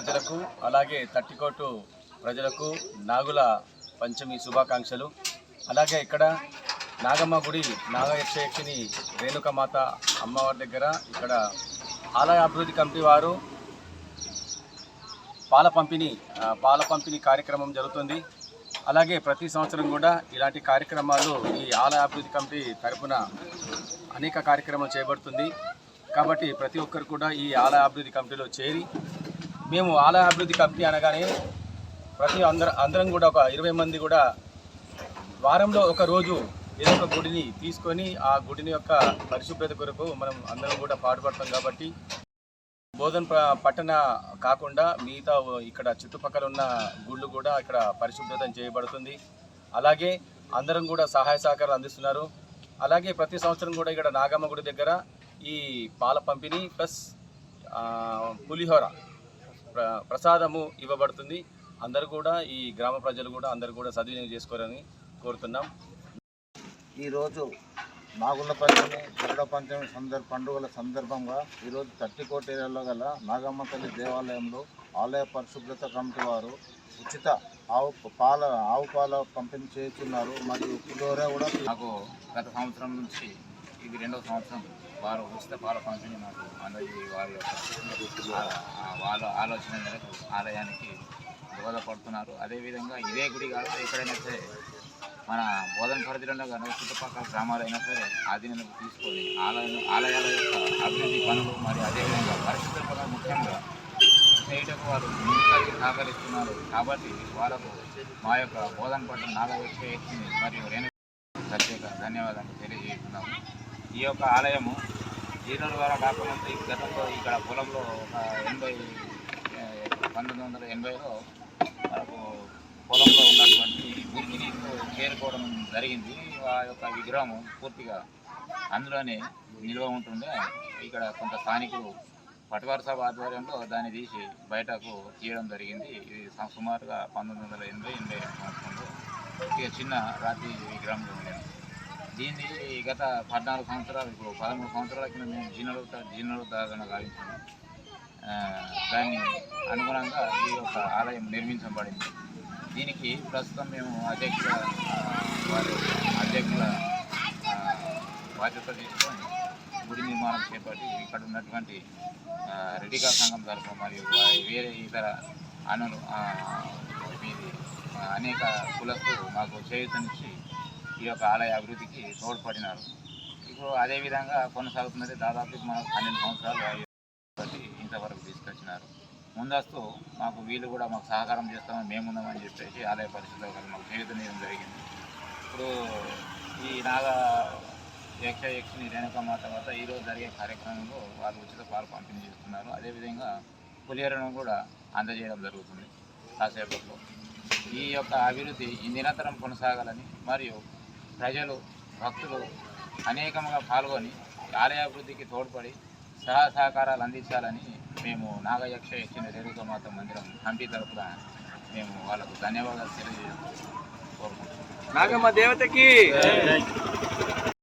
ప్రజలకు అలాగే తట్టికోటు ప్రజలకు నాగుల పంచమి శుభాకాంక్షలు. అలాగే ఇక్కడ నాగమ్మ గుడి నాగయక్షయక్షిని రేణుకమాత అమ్మవారి దగ్గర ఇక్కడ ఆలయ అభివృద్ధి కమిటీ వారు పాల పంపిణీ పాల పంపిణీ కార్యక్రమం జరుగుతుంది. అలాగే ప్రతి సంవత్సరం కూడా ఇలాంటి కార్యక్రమాలు ఈ ఆలయ అభివృద్ధి కమిటీ తరపున అనేక కార్యక్రమాలు చేపడుతుంది. కాబట్టి ప్రతి ఒక్కరు కూడా ఈ ఆలయ అభివృద్ధి కమిటీలో చేరి మేము ఆలయ అభివృద్ధి కమిటీ అనగానే ప్రతి అందరం అందరం కూడా ఒక ఇరవై మంది కూడా వారంలో ఒక రోజు ఏదో ఒక గుడిని తీసుకొని ఆ గుడిని యొక్క పరిశుభ్రత కొరకు మనం అందరం కూడా పాటుపడతాం కాబట్టి బోధన ప- పట్టణ కాకుండా మిగతా ఇక్కడ చుట్టుపక్కల ఉన్న గుళ్ళు కూడా ఇక్కడ పరిశుభ్రత చేయబడుతుంది. అలాగే అందరం కూడా సహాయ సహకారాలు అందిస్తున్నారు. అలాగే ప్రతి సంవత్సరం కూడా ఇక్కడ నాగమ్మ గుడి దగ్గర ఈ పాల పంపిణీ ప్లస్ పులిహోర ప్రసాదము ఇవ్వబడుతుంది. అందరూ కూడా ఈ గ్రామ ప్రజలు కూడా అందరూ కూడా సద్వినియోగం చేసుకోవాలని కోరుతున్నాం. ఈరోజు నాగుల పంచమి గరుడ పంచమి సందర్భ పండుగల సందర్భంగా ఈరోజు తట్టికోటేరులో గల నాగమ్మ తల్లి దేవాలయంలో ఆలయ పరిశుభ్రత కమిటీ వారు ఉచిత ఆవు పాల ఆవు పాల పంపిణీ చేస్తున్నారు. మరియు పులిహోర కూడా నాకు గత సంవత్సరం నుంచి ఇది రెండవ సంవత్సరం వారు ఉచిత పాల పంపిణీ నాకు వారి యొక్క వాళ్ళ ఆలోచన మేరకు ఆలయానికి దోహదపడుతున్నారు అదేవిధంగా ఇదే గుడి కాదు ఎక్కడైనా సరే మన బోధన పరిధిలో కానీ చుట్టుపక్కల గ్రామాలైనా సరే ఆధీనంలోకి తీసుకొని ఆలయం ఆలయాల యొక్క అభివృద్ధి పనులు మరియు అదేవిధంగా పరిశుభ్ర పనులు ముఖ్యంగా చేయటకు వారు ముందుకు సహకరిస్తున్నారు. కాబట్టి వాళ్ళకు మా యొక్క బోధన పట్ల నాగవచ్చే మరియు రేణు ప్రత్యేక ధన్యవాదాలు తెలియజేస్తున్నాము. ఈ యొక్క ఆలయము జీర్ణుల ద్వారా కాకముందు ఈ గతంలో ఇక్కడ పొలంలో ఒక ఎనభై పంతొమ్మిది వందల ఎనభైలో మనకు పొలంలో ఉన్నటువంటి భూమిని చేరుకోవడం జరిగింది. ఆ యొక్క విగ్రహం పూర్తిగా అందులోనే నిల్వ ఉంటుండే. ఇక్కడ కొంత స్థానికులు పటవార సభ ఆధ్వర్యంలో దాన్ని తీసి బయటకు తీయడం జరిగింది. ఇది సుమారుగా పంతొమ్మిది వందల ఎనభై ఎనభై సంవత్సరంలో ఇక చిన్న రాతి విగ్రహంలో ఉండేది దీన్ని గత పద్నాలుగు సంవత్సరాలు ఇప్పుడు పదమూడు సంవత్సరాల కింద మేము జీర్ణలో జీర్ణోద్ధారణ గావించాము. దాన్ని అనుగుణంగా ఈ యొక్క ఆలయం నిర్మించబడింది. దీనికి ప్రస్తుతం మేము అధ్యక్షుల వారి అధ్యక్షుల బాధ్యత తీసుకొని గుడి నిర్మాణం చేపట్టి ఇక్కడ ఉన్నటువంటి ఆ, రెడ్డికా సంఘం తరఫు మరియు వేరే ఇతర అనులు మీది అనేక కులస్తులు మాకు చేయుతనిచ్చి ఈ యొక్క ఆలయ అభివృద్ధికి తోడ్పడినారు. ఇప్పుడు అదేవిధంగా కొనసాగుతున్నది దాదాపు మనకు పన్నెండు సంవత్సరాలు ఇంతవరకు తీసుకొచ్చినారు. ముందస్తు మాకు వీళ్ళు కూడా మాకు సహకారం చేస్తామని మేమున్నామని చెప్పేసి ఆలయ పరిస్థితిలో మాకు చేయూతనియడం జరిగింది. ఇప్పుడు ఈ నాగ యక్ష యక్షిని రేణుకమ్మ తర్వాత ఈరోజు జరిగే కార్యక్రమంలో వాళ్ళు ఉచిత పాలు పంపిణీ చేస్తున్నారు. అదేవిధంగా పులిహోరను కూడా అందజేయడం జరుగుతుంది కాసేపట్లో. ఈ యొక్క అభివృద్ధి ఈ నిరంతరం కొనసాగాలని మరియు ప్రజలు భక్తులు అనేకంగా పాల్గొని ఆలయ అభివృద్ధికి తోడ్పడి సహా సహకారాలు అందించాలని మేము నాగయక్ష యక్షిణ రేణుక మాత మందిరం కమిటీ తరఫున మేము వాళ్ళకు ధన్యవాదాలు తెలియజేస్తూ కోరుకుంటున్నాం. నాగమ్మ దేవతకి!